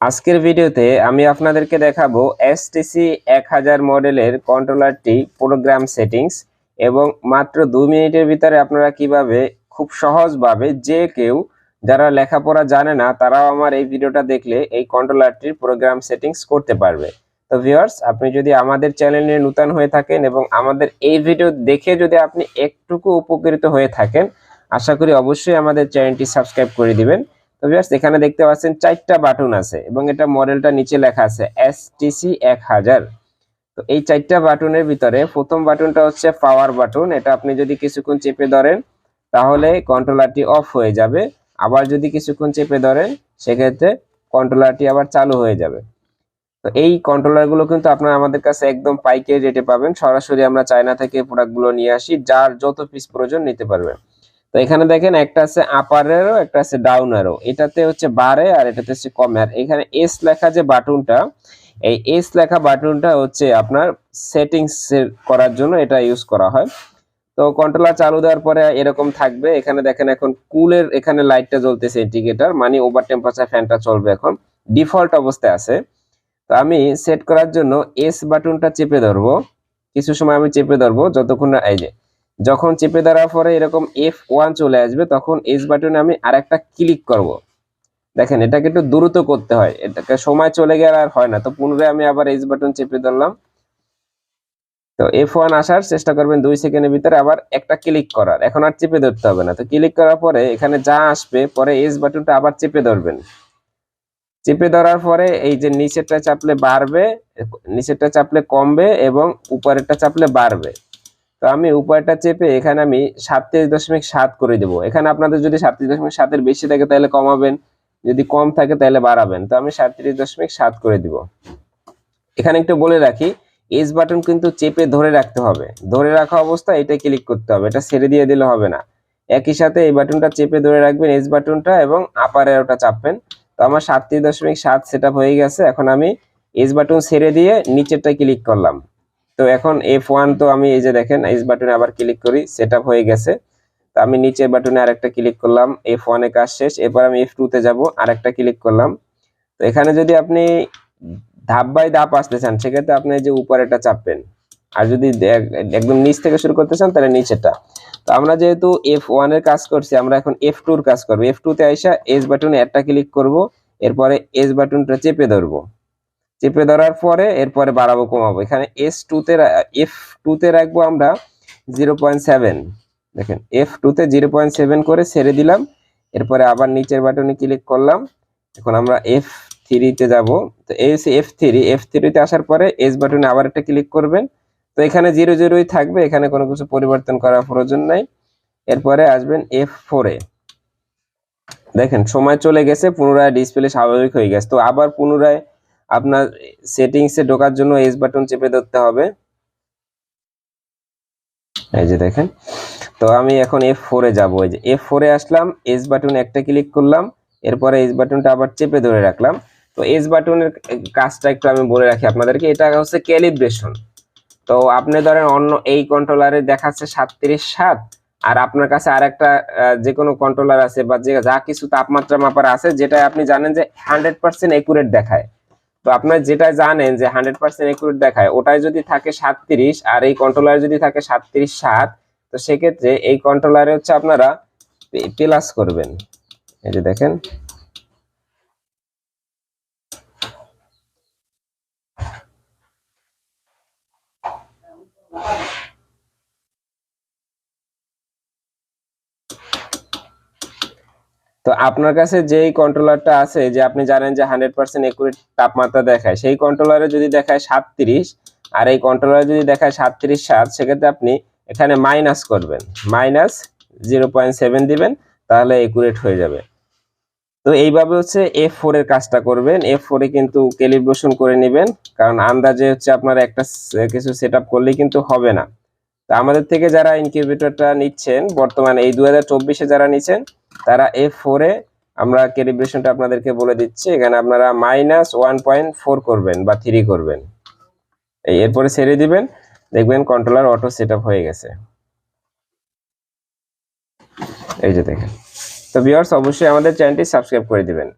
আজকের ভিডিওতে আমি আপনাদেরকে দেখাবো এসটিসি এক হাজার মডেলের কন্ট্রোলারটি প্রোগ্রাম সেটিংস এবং মাত্র দুই মিনিটের ভিতরে আপনারা কীভাবে খুব সহজভাবে যে কেউ যারা লেখাপড়া জানে না, তারাও আমার এই ভিডিওটা দেখলে এই কন্ট্রোলারটির প্রোগ্রাম সেটিংস করতে পারবে। তো ভিউয়ার্স আপনি যদি আমাদের চ্যানেলে নূতন হয়ে থাকেন এবং আমাদের এই ভিডিও দেখে যদি আপনি একটুকু উপকৃত হয়ে থাকেন, আশা করি অবশ্যই আমাদের চ্যানেলটি সাবস্ক্রাইব করে দিবেন। তো ভিউয়ার্স এখানে দেখতে পাচ্ছেন চারটা বাটন আছে এবং এটা মডেলটা নিচে লেখা আছে এসটিসি এক হাজার। তো এই চারটা বাটনের ভিতরে প্রথম বাটনটা হচ্ছে পাওয়ার বাটন এটা আপনি যদি কিছুক্ষণ চেপে ধরেন তাহলে কন্ট্রোলারটি অফ হয়ে যাবে। আবার যদি কিছুক্ষণ চেপে ধরেন, সেক্ষেত্রে কন্ট্রোলারটি আবার চালু হয়ে যাবে। তো এই কন্ট্রোলারগুলো কিন্তু আপনারা আমাদের কাছে একদম পাইকারি রেটে পাবেন। সরাসরি আমরা চায়না থেকে প্রোডাক্টগুলো নিয়ে আসি, যার যত পিস প্রয়োজন নিতে পারবেন। তো এখানে দেখেন একটা আছে আপারেরও একটা আছে ডাউনারও এটাতে হচ্ছে বারে আর এটাতে হচ্ছে কমে আর এখানে এস লেখা যে বাটনটা এই এস লেখা বাটনটা হচ্ছে আপনার সেটিংস করার জন্য এটা ইউজ করা হয়। তো কন্ট্রোলার চালু দেওয়ার পরে এরকম থাকবে। এখানে দেখেন এখন কুলের এখানে লাইটটা জ্বলতেছে ইন্ডিকেটর মানে ওভার টেম্পারেচার ফ্যানটা চলবে এখন। ডিফল্ট অবস্থায় আছে। তো আমি সেট করার জন্য এস বাটনটা চেপে ধরবো। কিছু সময় আমি চেপে ধরবো, যতক্ষণ না, এই যে যখন চেপে ধরার পরে এরকম এফ ওয়ান চলে আসবে, তখন এস বাটনে আমি আরেকটা ক্লিক করব। দেখেন, এটাকে একটু দ্রুত করতে হয়। এটাকে সময় চলে গেলে আর হয় না। তো পুনরায় আমি আবার এস বাটন চেপে ধরলাম। তো এফ ওয়ান আসার চেষ্টা করবেন দুই সেকেন্ডের ভিতরে আবার একটা ক্লিক করার। এখন আর চেপে ধরতে হবে না। তো ক্লিক করার পরে এখানে যা আসবে, পরে এস বাটনটা আবার চেপে ধরবেন। চেপে ধরার পরে এই যে নিচেরটা চাপলে বাড়বে, নিচেরটা চাপলে কমবে এবং উপরেরটা চাপলে বাড়বে। আমি উপরটা চেপে এখানে আমি সাতত্রিশ দশমিক সাত করে দেবো। এখানে আপনাদের যদি সাতত্রিশ দশমিক সাতের বেশি থাকে তাহলে কমাবেন, যদি কম থাকে তাহলে বাড়াবেন। তো আমি সাতত্রিশ দশমিক সাত করে দিব। এখানে একটু বলে রাখি এস বাটন কিন্তু চেপে ধরে রাখতে হবে। ধরে রাখা অবস্থা, এটা ক্লিক করতে হবে। এটা ছেড়ে দিয়ে দিলে হবে না। একই সাথে এই বাটনটা চেপে ধরে রাখবেন এস বাটনটা এবং আপার এরোটা চাপবেন। তো আমার সাতত্রিশ দশমিক সাত সেট হয়ে গেছে। এখন আমি এস বাটন ছেড়ে দিয়ে নিচেরটা ক্লিক করলাম। তো এখন এফ ওয়ান তো আমি এই যে দেখেন এস বাটনে আবার ক্লিক করি সেট হয়ে গেছে। তো আমি নিচের বাটনে আরেকটা ক্লিক করলাম এফ ওয়ানে কাজ শেষ, এরপর আমি এফ টুতে যাব, আরেকটা ক্লিক করলাম। তো এখানে যদি আপনি ধাপ বাই ধাপ আসতে চান, সেক্ষেত্রে আপনি যে উপরে উপরেটা চাপবেন। আর যদি একদম নিচ থেকে শুরু করতে চান, তাহলে নিচেটা তো আমরা যেহেতু এফ ওয়ানের কাজ করছি, আমরা এখন এফ টুর কাজ করব। এফ টুতে আইসা এস বাটনে একটা ক্লিক করব, এরপরে এস বাটনটা চেপে ধরবো। চেপে ধরার পরে এরপরে বাড়াবো, কমাবো। এখানে এস টুতে এফ টুতে রাখব আমরা জিরো পয়েন্ট সেভেন দেখেন এফ টুতে জিরো পয়েন্ট সেভেন করে ছেড়ে দিলাম। এরপরে আবার নিচের বাটনে ক্লিক করলাম। এখন আমরা এফ থ্রিতে যাব। তো এস এফ থ্রি এফ থ্রিতে আসার পরে এস বাটনে আবার একটা ক্লিক করবেন। তো এখানে জিরো জিরোই থাকবে, এখানে কোনো কিছু পরিবর্তন করার প্রয়োজন নাই। এরপরে আসবেন এফ ফোরে দেখেন, সময় চলে গেছে, পুনরায় ডিসপ্লে স্বাভাবিক হয়ে গেছে। তো আবার পুনরায় আপনার সেটিংসে ঢোকার জন্য এস বাটন চেপে ধরতে হবে। এই যে দেখেন, তো আমি এখন এফ ফোরে যাব। এই যে এফ ফোরে আসলাম এস বাটন একটা ক্লিক করলাম, এরপরে এস বাটনটা আবার চেপে ধরে রাখলাম। তো এস বাটনের কাজটা একটু আমি বলে রাখি আপনাদেরকে, এটা হচ্ছে ক্যালিব্রেশন তো আপনি ধরেন অন্য এই কন্ট্রোলারে দেখাচ্ছে সাতত্রিশ সাত, আর আপনার কাছে আর একটা যে কোনো কন্ট্রোলার আছে বা যে যা কিছু তাপমাত্রা মাপার আছে যেটা আপনি জানেন যে হান্ড্রেড পার্সেন্ট একুরেট দেখায়। তো আপনার যেটা জানেন যে হান্ড্রেড পার্সেন্ট একুরেট দেখায়, ওটাই যদি থাকে সাতত্রিশ আর এই কন্ট্রোলার যদি থাকে সাতত্রিশ সাত, তো সেক্ষেত্রে এই কন্ট্রোলারে হচ্ছে আপনারা প্লাস করবেন। এই যে দেখেন। তো আপনার কাছে যেই কন্ট্রোলারটা আছে, যে আপনি জানেন যে হান্ড্রেড পার্সেন্ট একুরেট তাপমাত্রা দেখায়, সেই কন্ট্রোলারে যদি দেখায় সাতত্রিশ, আর এই কন্ট্রোলারে যদি দেখায় সাতত্রিশ সাত, সেক্ষেত্রে আপনি এখানে মাইনাস করবেন। মাইনাস জিরো পয়েন্ট সেভেন দিবেন, তাহলে একুরেট হয়ে যাবে। তো এইভাবে হচ্ছে এফ ফোর এর কাজটা করবেন। এফ ফোরে কিন্তু ক্যালিব্রেশন করে নেবেন, কারণ আন্দাজে হচ্ছে আপনার একটা কিছু সেট আপ করলে কিন্তু হবে না। তো আমাদের থেকে যারা ইনকিউবেটরটা নিচ্ছেন, বর্তমানে এই দু হাজার যারা নিচ্ছেন তারা এ ফোরে আমরা ক্যালিব্রেশনটা আপনাদেরকে বলে দিচ্ছি। এখানে আপনারা মাইনাস ওয়ান পয়েন্ট ফোর করবেন বা থ্রি করবেন। এই এরপরে ছেড়ে দিবেন। দেখবেন কন্ট্রোলার অটো সেট হয়ে গেছে। এই যে দেখেন। তো বিয়ার্স অবশ্যই আমাদের চ্যানেলটি সাবস্ক্রাইব করে দিবেন।